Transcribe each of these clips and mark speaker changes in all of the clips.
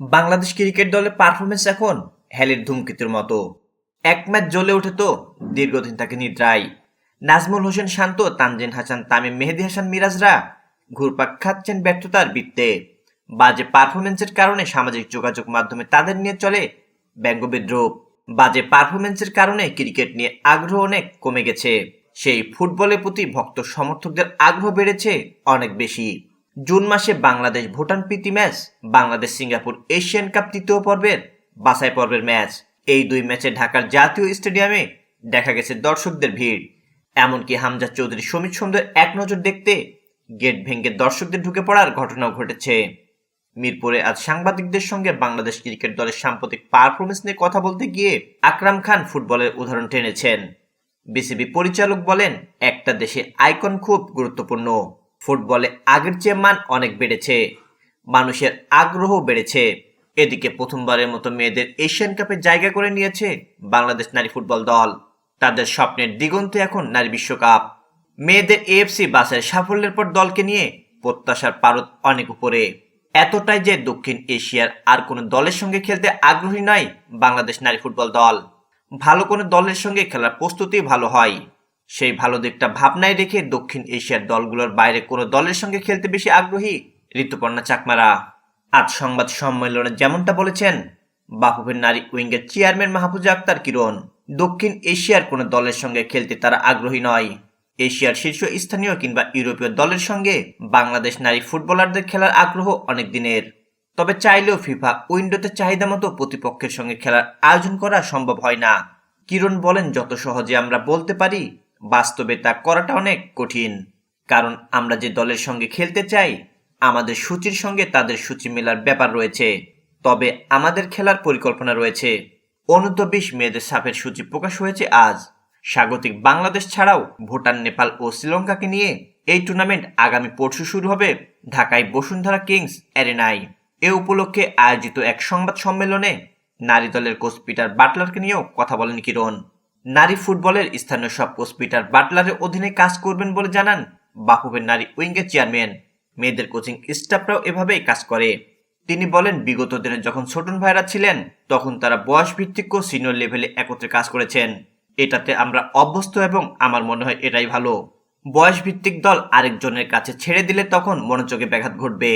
Speaker 1: Bangladesh cricket দলের performance এখন হ্যালির ধূমকেতুর মতো। এক ম্যাচ জ্বলে ওঠে তো দীর্ঘদিন তাকে নিদ্রায়। নাজমুল হোসেন শান্ত, তানজিন হাসান, তামিম মেহেদি হাসান, মিরাজরা ঘুরপাক খাচ্ছেন ব্যর্থতার বৃত্তে। বাজে পারফরমেন্সের কারণে সামাজিক যোগাযোগ মাধ্যমে তাদের নিয়ে চলে ব্যঙ্গ বিদ্রুপ বাজে পারফরমেন্সের কারণে ক্রিকেট নিয়ে আগ্রহ অনেক কমে গেছে। সেই ফুটবলের প্রতি ভক্ত সমর্থকদের আগ্রহ বেড়েছে অনেক বেশি। জুন মাসে বাংলাদেশ ভুটান প্রীতি match, Bangladesh Singapore Asian cup তৃতীয় পর্বের বাছাই পর্বের ম্যাচ। এই দুই ম্যাচে ঢাকার জাতীয় স্টেডিয়ামে দেখা গেছে দর্শকদের ভিড়। এমনকি হামজা চৌধুরী, সমিত সুন্দর এক নজর দেখতে গেট ভেঙে দর্শকদের ঢুকে পড়ার ঘটনাও ঘটেছে। মিরপুরে আজ সাংবাদিকদের সঙ্গে বাংলাদেশ ক্রিকেট দলের সাম্প্রতিক পারফরমেন্স নিয়ে কথা বলতে গিয়ে আকরাম খান ফুটবলের উদাহরণ টেনেছেন। বিসিবি পরিচালক বলেন, একটা দেশে আইকন খুব গুরুত্বপূর্ণ। ফুটবলে আগের চেয়ে মান অনেক বেড়েছে। মানুষের আগ্রহ বেড়েছে। এদিকে প্রথমবারের মতো মেয়েদের এশিয়ান কাপে জায়গা করে নিয়েছে বাংলাদেশ নারী ফুটবল দল। তাদের স্বপ্নের দিগন্তে এখন নারী বিশ্বকাপ। মেয়েদের এএফসি বাসের সাফল্যের পর দলকে নিয়ে প্রত্যাশার পারদ অনেক উপরে। এতটাই যে দক্ষিণ এশিয়ার আর কোনো দলের সঙ্গে খেলতে আগ্রহী নয় বাংলাদেশ নারী ফুটবল দল। ভালো কোনো দলের সঙ্গে খেলার প্রস্তুতি ভালো হয়। সেই ভালো দিকটা ভাবনায় রেখে দক্ষিণ এশিয়ার দলগুলোর বাইরে কোনো দলের সঙ্গে খেলতে বেশি আগ্রহী ঋতুপর্ণা চাকমারা। আজ সংবাদ সম্মেলনে যেমনটা বলেছেন, বাফুফের নারী উইঙ্গের চেয়ারম্যান মাহফুজা আক্তার কিরণ, দক্ষিণ এশিয়ার কোনো দলের সঙ্গে খেলতে তারা আগ্রহী নয়। এশিয়ার শীর্ষ স্থানীয় কিংবা ইউরোপীয় দলের সঙ্গে বাংলাদেশ নারী ফুটবলারদের খেলার আগ্রহ অনেক দিনের। তবে চাইলেও ফিফা উইন্ডোতে চাহিদা মতো প্রতিপক্ষের সঙ্গে খেলার আয়োজন করা সম্ভব হয় না। কিরণ বলেন, যত সহজে আমরা বলতে পারি বাস্তবে তা করাটা অনেক কঠিন। কারণ আমরা যে দলের সঙ্গে খেলতে চাই, আমাদের সূচির সঙ্গে তাদের সূচি মেলার ব্যাপার রয়েছে। তবে আমাদের খেলার পরিকল্পনা রয়েছে। অনূর্ধ্ব বিশ মেয়েদের সাফের সূচি প্রকাশ হয়েছে আজ। স্বাগতিক বাংলাদেশ ছাড়াও ভুটান, নেপাল ও শ্রীলঙ্কাকে নিয়ে এই টুর্নামেন্ট আগামী পরশু শুরু হবে ঢাকায় বসুন্ধরা কিংস অ্যারেনায়। এ উপলক্ষে আয়োজিত এক সংবাদ সম্মেলনে নারী দলের কোচ পিটার বাটলারকে নিয়েও কথা বলেন কিরণ। নারী ফুটবলের স্থানীয় সব কোচ পিটার বাটলারের অধীনে কাজ করবেন বলে জানান বাফুবের নারী উইঙ্গের চেয়ারম্যান। মেয়েদের কোচিং স্টাফরাও এভাবেই কাজ করে। তিনি বলেন, বিগত দিনে যখন ছোটন ভাইরা ছিলেন, তখন তারা বয়স ভিত্তিক ও সিনিয়র লেভেলে একত্রে কাজ করেছেন। এটাতে আমরা অভ্যস্ত এবং আমার মনে হয় এটাই ভালো। বয়স ভিত্তিক দল আরেকজনের কাছে ছেড়ে দিলে তখন মনোযোগে ব্যাঘাত ঘটবে।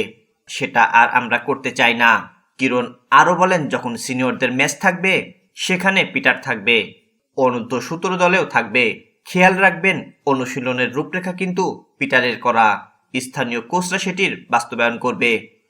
Speaker 1: সেটা আর আমরা করতে চাই না। কিরণ আরও বলেন, যখন সিনিয়রদের ম্যাচ থাকবে, সেখানে পিটার থাকবে। অনূর্ধ্ব সতেরো দলেও থাকবে। খেয়াল রাখবেন, অনুশীলনের রূপরেখা কিন্তু পিটারের করা। স্থানীয় কোচরা সেটির বাস্তবায়ন করবে।